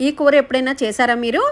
ఈ కూర ఎప్పుడైనా చేశారా మీరు?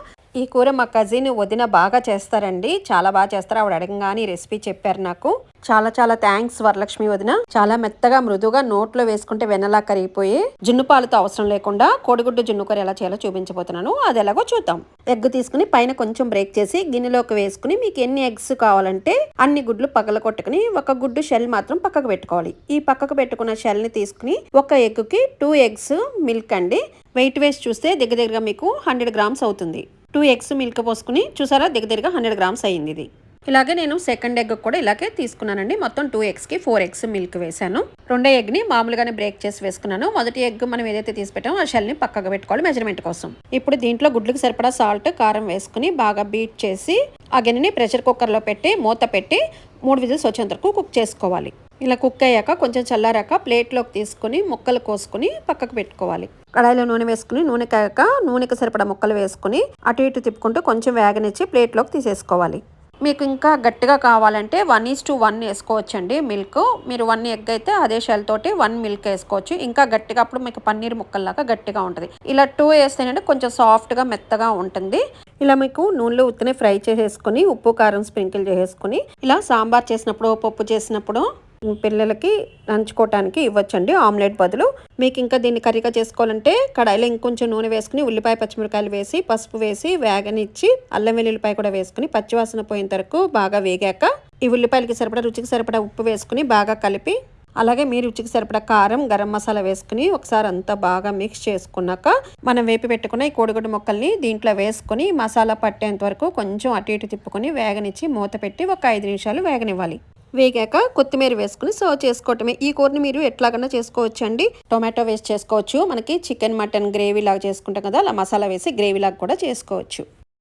ఈ కూర మా కజిన్ వదిన బాగా చేస్తారండి. చాలా బాగా చేస్తారు. ఆవిడ అడగంగానే రెసిపీ చెప్పారు నాకు. చాలా చాలా థ్యాంక్స్ వరలక్ష్మి వదిన. చాలా మెత్తగా మృదుగా నోట్లో వేసుకుంటే వెన్నలా కరిగిపోయి జున్ను పాలతో అవసరం లేకుండా కోడిగుడ్డు జున్ను కూర ఎలా చేయాలో చూపించబోతున్నాను. అది ఎలాగో చూద్దాం. ఎగ్ తీసుకుని పైన కొంచెం బ్రేక్ చేసి గిన్నెలోకి వేసుకుని మీకు ఎన్ని ఎగ్స్ కావాలంటే అన్ని గుడ్లు పగల కొట్టుకుని ఒక గుడ్డు షెల్ మాత్రం పక్కకు పెట్టుకోవాలి. ఈ పక్కకు పెట్టుకున్న షెల్ని తీసుకుని ఒక ఎగ్కి టూ ఎగ్స్ మిల్క్ అండి. వెయిట్ వేసి చూస్తే దగ్గర దగ్గరగా మీకు హండ్రెడ్ గ్రామ్స్ అవుతుంది. టూ ఎగ్స్ మిల్క్ పోసుకుని చూసారా? దగ్గర దగ్గరగా హండ్రెడ్ గ్రామ్స్ అయ్యింది ఇది. ఇలాగే నేను సెకండ్ ఎగ్ కూడా ఇలాగే తీసుకున్నానండి. మొత్తం టూ ఎగ్స్కి ఫోర్ ఎగ్స్ మిల్క్ వేసాను రెండో ఎగ్ని మామూలుగానే బ్రేక్ చేసి వేసుకున్నాను. మొదటి ఎగ్ మనం ఏదైతే తీసి పెట్టామో ఆ షెల్ని పక్కకు పెట్టుకోవాలి మెజర్మెంట్ కోసం. ఇప్పుడు దీంట్లో గుడ్లకు సరిపడా సాల్ట్ కారం వేసుకుని బాగా బీట్ చేసి ఆ గిన్నెని ప్రెషర్ కుక్కర్లో పెట్టి మూత పెట్టి మూడు విజిల్స్ వచ్చేంత వరకు కుక్ చేసుకోవాలి. ఇలా కుక్ అయ్యాక కొంచెం చల్లారాక ప్లేట్లోకి తీసుకుని ముక్కలు కోసుకుని పక్కకు పెట్టుకోవాలి. కడాయిలో నూనె వేసుకుని నూనె కాక నూనెకి సరిపడా ముక్కలు వేసుకుని అటు ఇటు తిప్పుకుంటూ కొంచెం వేగనిచ్చి ప్లేట్లోకి తీసేసుకోవాలి. మీకు ఇంకా గట్టిగా కావాలంటే వన్ ఈజ్ టు వన్ వేసుకోవచ్చండి మిల్క్ మీరు వన్ ఎగ్ అయితే అదే షెల్ తోటి వన్ మిల్క్ వేసుకోవచ్చు. ఇంకా గట్టిగా అప్పుడు మీకు పన్నీర్ ముక్కల్లాగా గట్టిగా ఉంటుంది. ఇలా టూ వేస్తేనంటే కొంచెం సాఫ్ట్గా మెత్తగా ఉంటుంది. ఇలా మీకు నూనెలో ఉత్తినే ఫ్రై చేసేసుకుని ఉప్పు కారం స్ప్రింకిల్ చేసేసుకుని ఇలా సాంబార్ చేసినప్పుడు పప్పు చేసినప్పుడు పిల్లలకి నంచుకోవటానికి ఇవ్వచ్చండి. ఆమ్లెట్ బదులు. మీకు ఇంకా దీన్ని కర్రీగా చేసుకోవాలంటే కడాయిలో ఇంకొంచెం నూనె వేసుకుని ఉల్లిపాయ పచ్చిమిరకాయలు వేసి పసుపు వేసి వేగనిచ్చి అల్లం వెల్లుల్లిపాయ కూడా వేసుకుని పచ్చివాసన పోయేంత వరకు బాగా వేగాక ఈ ఉల్లిపాయలకి సరిపడా రుచికి సరిపడా ఉప్పు వేసుకుని బాగా కలిపి అలాగే మీ రుచికి సరిపడా కారం గరం మసాలా వేసుకుని ఒకసారి అంతా బాగా మిక్స్ చేసుకున్నాక మనం వేపి పెట్టుకున్న ఈ కోడిగుడ్డు ముక్కల్ని దీంట్లో వేసుకుని మసాలా పట్టేంత వరకు కొంచెం అటు ఇటు తిప్పుకొని వేగనిచ్చి మూత పెట్టి ఒక ఐదు నిమిషాలు వేగనివ్వాలి. వేగాక కొత్తిమీర వేసుకుని సర్వ్ చేసుకోవటమే. ఈ కూరని మీరు ఎట్లాగన్నా చేసుకోవచ్చు అండి టొమాటో వేసి చేసుకోవచ్చు. మనకి చికెన్ మటన్ గ్రేవీ లాగా చేసుకుంటాం కదా అలా మసాలా వేసి గ్రేవీ లాగా కూడా చేసుకోవచ్చు.